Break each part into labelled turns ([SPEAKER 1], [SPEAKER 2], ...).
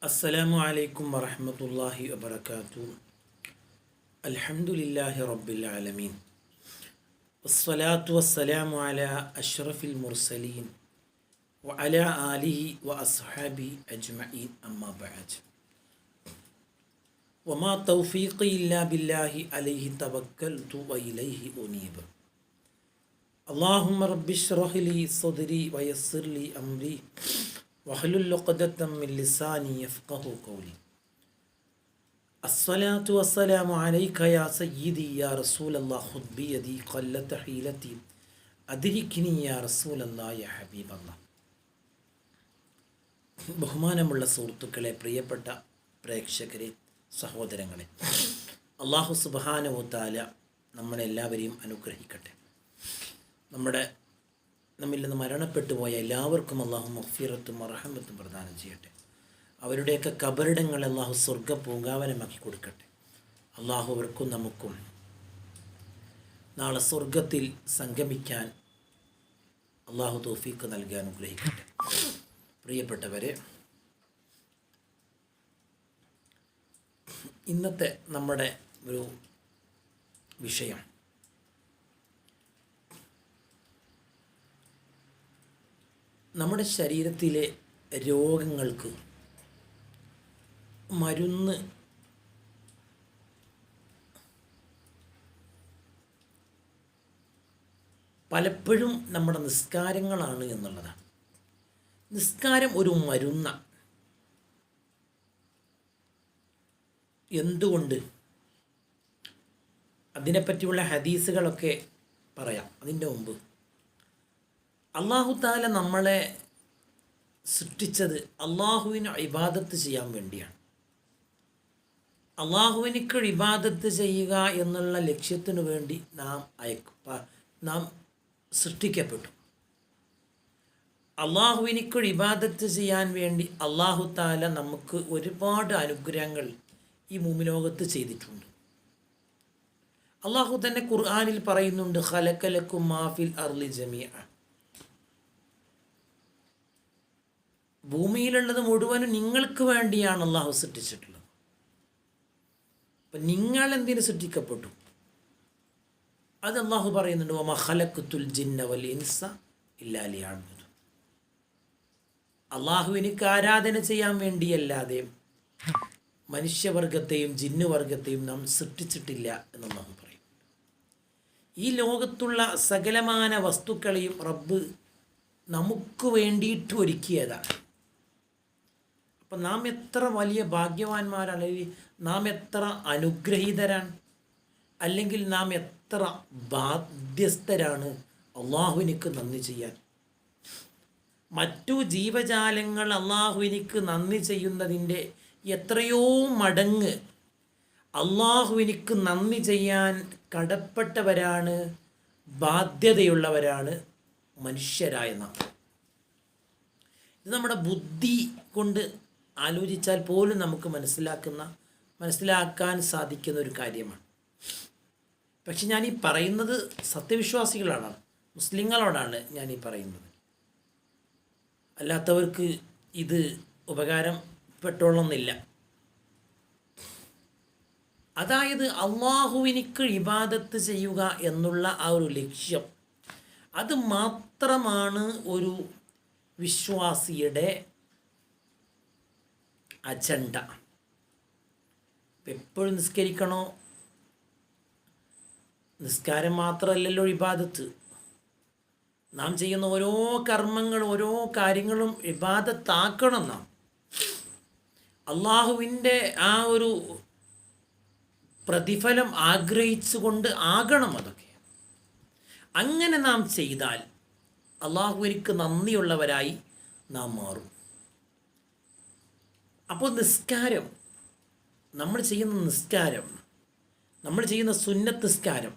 [SPEAKER 1] السلام عليكم ورحمة الله وبركاته. الحمد لله رب العالمين. والصلاة والسلام على أشرف المرسلين وعلى آله وأصحابه أجمعين أما بعد. وما توفيقي إلا بالله عليه توكلت وإليه أنيب. اللهم رب اشرح لي صدري ويسر لي أمري. واحلل عقدة من لساني يفقه قولي الصلاة والسلام عليك يا سيدي يا رسول الله خذ بيدي قلة حيلتي أدركني يا رسول الله يا حبيب الله ബഹുമാനമുള്ള സുഹൃത്തുക്കളെ പ്രിയപ്പെട്ട പ്രേക്ഷകരെ സഹോദരങ്ങളെ അള്ളാഹു സുബാനുത്താല നമ്മളെല്ലാവരെയും അനുഗ്രഹിക്കട്ടെ നമ്മുടെ നമ്മിൽ നിന്ന് മരണപ്പെട്ടു പോയ എല്ലാവർക്കും അള്ളാഹു മഫീറത്തും അറഹമത്തും പ്രദാനം ചെയ്യട്ടെ. അവരുടെയൊക്കെ കബറിടങ്ങൾ അള്ളാഹു സ്വർഗ പൂങ്കാവനമാക്കി കൊടുക്കട്ടെ. അള്ളാഹു അവർക്കും നമുക്കും നാളെ സ്വർഗത്തിൽ സംഗമിക്കാൻ അള്ളാഹു തോഫീക്ക് നൽകാൻ അനുഗ്രഹിക്കട്ടെ. പ്രിയപ്പെട്ടവരെ ഇന്നത്തെ നമ്മുടെ ഒരു വിഷയം നമ്മുടെ ശരീരത്തിലെ രോഗങ്ങൾക്ക് മരുന്ന് പലപ്പോഴും നമ്മുടെ നിസ്കാരങ്ങളാണ് എന്നുള്ളതാണ്. നിസ്കാരം ഒരു മരുന്ന. എന്തുകൊണ്ട്? അതിനെപ്പറ്റിയുള്ള ഹദീസുകളൊക്കെ പറയാം. അതിന്റെ മുമ്പ്. അള്ളാഹു താല നമ്മളെ സൃഷ്ടിച്ചത് അള്ളാഹുവിന് ഇബാദത്ത് ചെയ്യാൻ വേണ്ടിയാണ്. അള്ളാഹുവിനിക്ക് ഇബാദത്ത് ചെയ്യുക എന്നുള്ള ലക്ഷ്യത്തിനു വേണ്ടി നാം അയക്ക നാം സൃഷ്ടിക്കപ്പെട്ടു. അള്ളാഹുവിനിക്ക് ഇബാദത്ത് ചെയ്യാൻ വേണ്ടി അള്ളാഹു താല നമുക്ക് ഒരുപാട് അനുഗ്രഹങ്ങൾ ഈ മൂമിലോകത്ത് ചെയ്തിട്ടുണ്ട്. അള്ളാഹു തന്നെ ഖുർആാനിൽ പറയുന്നുണ്ട് ഹലക്കലക്കും മാഫിൽ അർലി ജമിയ ഭൂമിയിലുള്ളത് മുഴുവനും നിങ്ങൾക്ക് വേണ്ടിയാണ് അള്ളാഹു സൃഷ്ടിച്ചിട്ടുള്ളത്. അപ്പം നിങ്ങൾ എന്തിനു സൃഷ്ടിക്കപ്പെട്ടു? അത് അള്ളാഹു പറയുന്നുണ്ട് ഒമ ഖലക്കുത്തുൽ ജിന്ന വൽ ഇൻസ ഇല്ലാലിയാണത് അള്ളാഹു എനിക്ക് ആരാധന ചെയ്യാൻ വേണ്ടിയല്ലാതെ മനുഷ്യവർഗത്തെയും ജിന്നുവർഗത്തെയും നാം സൃഷ്ടിച്ചിട്ടില്ല എന്ന് അള്ളാഹു പറയും ഈ ലോകത്തുള്ള സകലമാന വസ്തുക്കളെയും റബ്ബ് നമുക്ക് വേണ്ടിയിട്ട് ഒരുക്കിയതാണ്. അപ്പം നാം എത്ര വലിയ ഭാഗ്യവാന്മാരാണ്? അല്ലെങ്കിൽ നാം എത്ര അനുഗ്രഹീതരാണ്? അല്ലെങ്കിൽ നാം എത്ര ബാധ്യസ്ഥരാണ്? അള്ളാഹുവിനിക്ക് നന്ദി ചെയ്യാൻ. മറ്റു ജീവജാലങ്ങൾ അള്ളാഹുവിനിക്ക് നന്ദി ചെയ്യുന്നതിന്റെ എത്രയോ മടങ്ങ് അള്ളാഹുവിനിക്ക് നന്ദി ചെയ്യാൻ കടപ്പെട്ടവരാണ് ബാധ്യതയുള്ളവരാണ് മനുഷ്യരായ നാം. ഇത് നമ്മുടെ ബുദ്ധി കൊണ്ട് ആലോചിച്ചാൽ പോലും നമുക്ക് മനസ്സിലാക്കുന്ന മനസ്സിലാക്കാൻ സാധിക്കുന്ന ഒരു കാര്യമാണ്. പക്ഷെ ഞാൻ ഈ പറയുന്നത് സത്യവിശ്വാസികളാണ്. മുസ്ലിങ്ങളോടാണ് ഞാൻ ഈ പറയുന്നത്. അല്ലാത്തവർക്ക് ഇത് ഉപകാരം ഉപകാരപ്പെട്ടോളന്നില്ല. അതായത് അള്ളാഹുവിനിക്ക് ഇബാദത്ത് ചെയ്യുക എന്നുള്ള ആ ഒരു ലക്ഷ്യം അത് മാത്രമാണ് ഒരു വിശ്വാസിയുടെ അജണ്ട. എപ്പോഴും നിസ്കരിക്കണോ? നിസ്കാരം മാത്രമല്ലല്ലോ ഇബാദത്ത്. നാം ചെയ്യുന്ന ഓരോ കർമ്മങ്ങളും ഓരോ കാര്യങ്ങളും ഇബാദത്താക്കണം നാം. അള്ളാഹുവിന്റെ ആ ഒരു പ്രതിഫലം ആഗ്രഹിച്ചുകൊണ്ട് ആകണം അതൊക്കെ. അങ്ങനെ നാം ചെയ്താൽ അള്ളാഹുവിനിക്ക് നന്ദിയുള്ളവരായി നാം മാറും. അപ്പോൾ നിസ്കാരം നമ്മൾ ചെയ്യുന്ന നിസ്കാരം നമ്മൾ ചെയ്യുന്ന സുന്നത്ത് നിസ്കാരം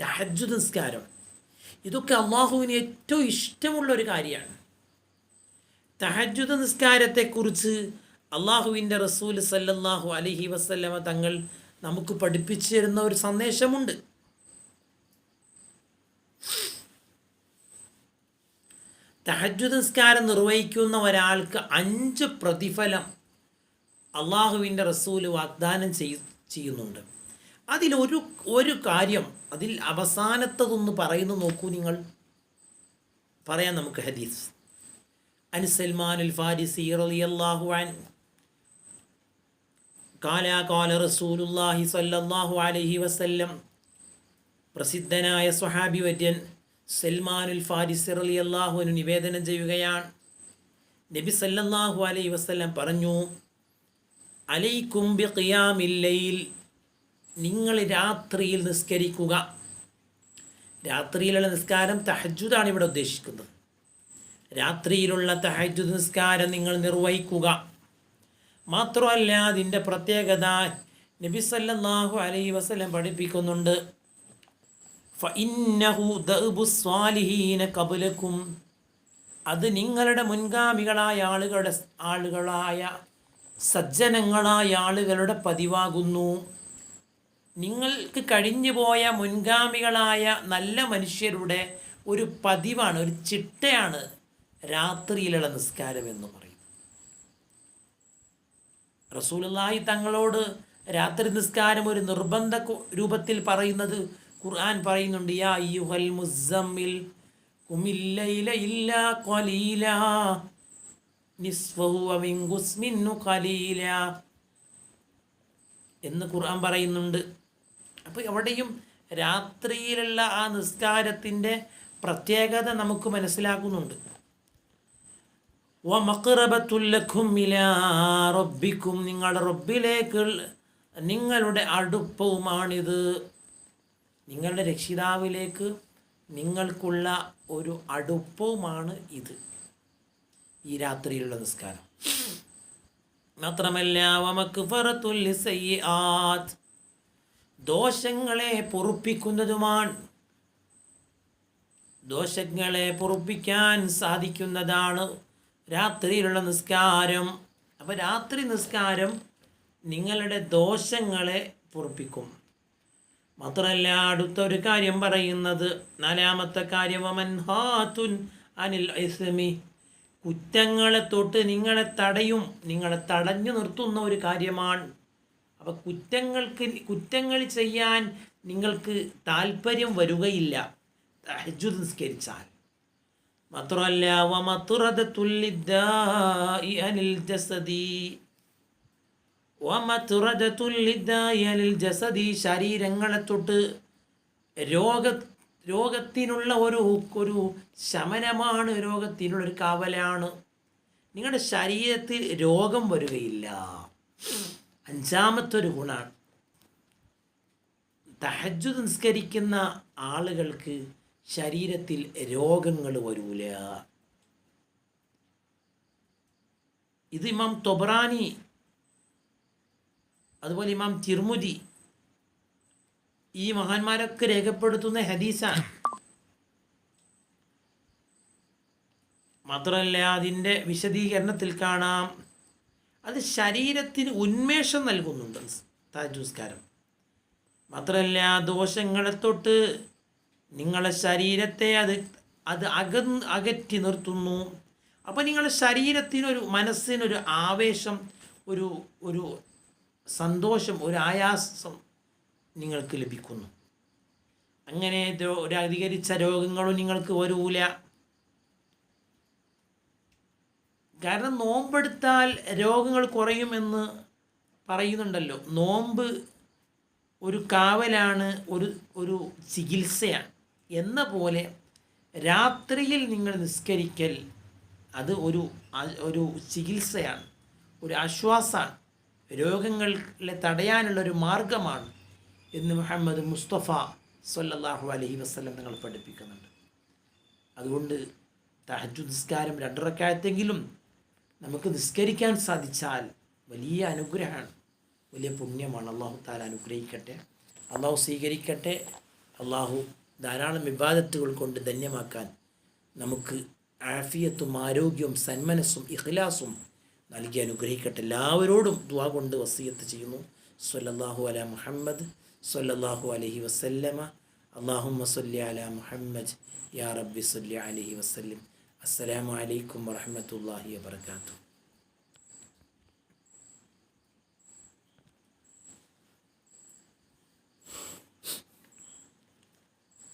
[SPEAKER 1] തഹജ് നിസ്കാരം ഇതൊക്കെ അള്ളാഹുവിന് ഏറ്റവും ഇഷ്ടമുള്ള ഒരു കാര്യമാണ്. തഹജുദ് നിസ്കാരത്തെക്കുറിച്ച് അള്ളാഹുവിന്റെ റസൂൽ സല്ലല്ലാഹു അലഹി വസ്ല്ലമ തങ്ങൾ നമുക്ക് പഠിപ്പിച്ചു തരുന്ന ഒരു സന്ദേശമുണ്ട്. തഹജുദ് നിസ്കാരം നിർവഹിക്കുന്ന ഒരാൾക്ക് അഞ്ച് പ്രതിഫലം അള്ളാഹുവിന്റെ റസൂൽ വാഗ്ദാനം ചെയ് ചെയ്യുന്നുണ്ട്. അതിലൊരു ഒരു കാര്യം അതിൽ അവസാനത്തതൊന്ന് പറയുന്നു നോക്കൂ നിങ്ങൾ. പറയാം നമുക്ക് ഹദീസ്. അൻ സൽമാൻ ഫാരിസി റളിയല്ലാഹു അൻ കാല കാല റസൂലുല്ലാഹി സല്ലല്ലാഹു അലൈഹി വസല്ലം പ്രസിദ്ധനായ സ്വഹാബി വര്യൻ സൽമാനുൽ ഫാരിസി റളിയല്ലാഹുവിന് നിവേദനം ചെയ്യുകയാണ്. നബി സല്ലല്ലാഹു അലൈഹി വസല്ലം പറഞ്ഞു അലൈക്കും ബി ഖിയാമില്ലയിൽ നിങ്ങൾ രാത്രിയിൽ നിസ്കരിക്കുക. രാത്രിയിലുള്ള നിസ്കാരം തഹജുദാണ് ഇവിടെ ഉദ്ദേശിക്കുന്നത്. രാത്രിയിലുള്ള തഹജുദ് നിസ്കാരം നിങ്ങൾ നിർവഹിക്കുക. മാത്രമല്ല അതിന്റെ പ്രത്യേകത നബി സല്ലല്ലാഹു അലൈഹി വസല്ലം പഠിപ്പിക്കുന്നുണ്ട്. അത് നിങ്ങളുടെ മുൻഗാമികളായ ആളുകളുടെ ആളുകളായ സജ്ജനങ്ങളായ ആളുകളുടെ പതിവാകുന്നു. നിങ്ങൾക്ക് കഴിഞ്ഞു പോയ മുൻഗാമികളായ നല്ല മനുഷ്യരുടെ ഒരു പതിവാണ് ഒരു ചിട്ടയാണ് രാത്രിയിലുള്ള നിസ്കാരം എന്ന് പറയും റസൂലായി തങ്ങളോട് രാത്രി നിസ്കാരം ഒരു നിർബന്ധ രൂപത്തിൽ പറയുന്നത് ഖുർആൻ പറയുന്നുണ്ട് യാ യുഹൽ മുസമ്മിൽ കുമില്ലയില ഇല്ല കൊലീല നിസ്ഫഹു അവിങ്കുസ് മിന്നു ഖലീല എന്ന് ഖുർആൻ പറയുന്നുണ്ട്. അപ്പോൾ എവിടെയും രാത്രിയിലുള്ള ആ നിസ്കാരത്തിന്റെ പ്രത്യേകത നമുക്ക് മനസ്സിലാക്കുന്നുണ്ട്. റബ്ബിക്കും നിങ്ങളുടെ റബ്ബിലേക്ക് നിങ്ങളുടെ അടുപ്പവുമാണിത്. നിങ്ങളുടെ രക്ഷിതാവിലേക്ക് നിങ്ങൾക്കുള്ള ഒരു അടുപ്പവുമാണ് ഇത്. ഈ രാത്രിയിലുള്ള നിസ്കാരം. മാത്രമല്ല ദോഷങ്ങളെ പൊറുപ്പിക്കുന്നതുമാണ്. ദോഷങ്ങളെ പൊറുപ്പിക്കാൻ സാധിക്കുന്നതാണ് രാത്രിയിലുള്ള നിസ്കാരം. അപ്പോൾ രാത്രി നിസ്കാരം നിങ്ങളുടെ ദോഷങ്ങളെ പൊറുപ്പിക്കും. മാത്രമല്ല അടുത്ത ഒരു കാര്യം പറയുന്നത് നാലാമത്തെ കാര്യം അനിൽ ഐസമി കുറ്റങ്ങളെ തൊട്ട് നിങ്ങളെ തടയും നിങ്ങളെ തടഞ്ഞു നിർത്തുന്ന ഒരു കാര്യമാണ്. അപ്പോൾ കുറ്റങ്ങൾക്ക് കുറ്റങ്ങൾ ചെയ്യാൻ നിങ്ങൾക്ക് താല്പര്യം വരികയില്ല. തഹജു നിസ്കരിച്ചാൽ. മാത്രമല്ല അനിൽ ജസദി. ജസദി ശരീരങ്ങളെ തൊട്ട് രോഗ രോഗത്തിനുള്ള ഒരു ഒരു ശമനമാണ് രോഗത്തിനുള്ള ഒരു കവലാണ്. നിങ്ങളുടെ ശരീരത്തിൽ രോഗം വരികയില്ല. അഞ്ചാമത്തെ ഒരു ഗുണമാണ് തഹജു നിസ്കരിക്കുന്ന ആളുകൾക്ക് ശരീരത്തിൽ രോഗങ്ങൾ വരൂല. ഇത് ഇമാം തൊബറാനി അതുപോലെ ഇമാം തിർമുതി ഈ മഹാന്മാരൊക്കെ രേഖപ്പെടുത്തുന്ന ഹദീസാണ്. മാത്രമല്ല അതിന്റെ വിശദീകരണത്തിൽ കാണാം. അത് ശരീരത്തിന് ഉന്മേഷം നൽകുന്നുണ്ട്. താജുസ്കാരം മാത്രമല്ല ദോഷങ്ങളെ തൊട്ട് നിങ്ങളെ ശരീരത്തെ അത് അത് അക അകറ്റി നിർത്തുന്നു. അപ്പോൾ നിങ്ങളുടെ ശരീരത്തിനൊരു മനസ്സിനൊരു ആവേശം ഒരു ഒരു സന്തോഷം ഒരു ആയാസം നിങ്ങൾക്ക് ലഭിക്കുന്നു. അങ്ങനെ അധികരിച്ച രോഗങ്ങളും നിങ്ങൾക്ക് വരൂല. കാരണം നോമ്പെടുത്താൽ രോഗങ്ങൾ കുറയുമെന്ന് പറയുന്നുണ്ടല്ലോ. നോമ്പ് ഒരു കാവലാണ് ഒരു ഒരു ചികിത്സയാണ്. എന്ന പോലെ രാത്രിയിൽ നിങ്ങൾ നിസ്കരിക്കൽ അത് ഒരു ഒരു ചികിത്സയാണ് ഒരു ആശ്വാസമാണ്. രോഗങ്ങളെ തടയാനുള്ള ഒരു മാർഗമാണ്. എന്ന് മുഹമ്മദ് മുസ്തഫ സല്ലാഹു അലഹി വസ്ലം നിങ്ങൾ പഠിപ്പിക്കുന്നുണ്ട്. അതുകൊണ്ട് തഹജു നിസ്കാരം രണ്ടിറക്കായത്തെങ്കിലും നമുക്ക് നിസ്കരിക്കാൻ സാധിച്ചാൽ വലിയ അനുഗ്രഹമാണ്. വലിയ പുണ്യമാണ്. അള്ളാഹു താല അനുഗ്രഹിക്കട്ടെ. അള്ളാഹു സ്വീകരിക്കട്ടെ. അള്ളാഹു ധാരാളം വിവാദത്തുകൾ കൊണ്ട് ധന്യമാക്കാൻ നമുക്ക് ആഫിയത്തും ആരോഗ്യവും സന്മനസ്സും ഇഖ്ലാസും നൽകി അനുഗ്രഹിക്കട്ടെ. എല്ലാവരോടും ദ്വാ കൊണ്ട് വസീയത്ത് ചെയ്യുന്നു. സൊല്ലാഹു അല മുഹമ്മദ് സൊല്ലാഹു അലഹി വസല്ലമ. അള്ളാഹുമ്മ സല്ലി അല മുഹമ്മദ്. യാ റബ്ബി സല്ലി അലഹി വസ്ല്ലം. അസ്സലാമു അലൈക്കും വറഹമത്തല്ലാഹി വാത്തു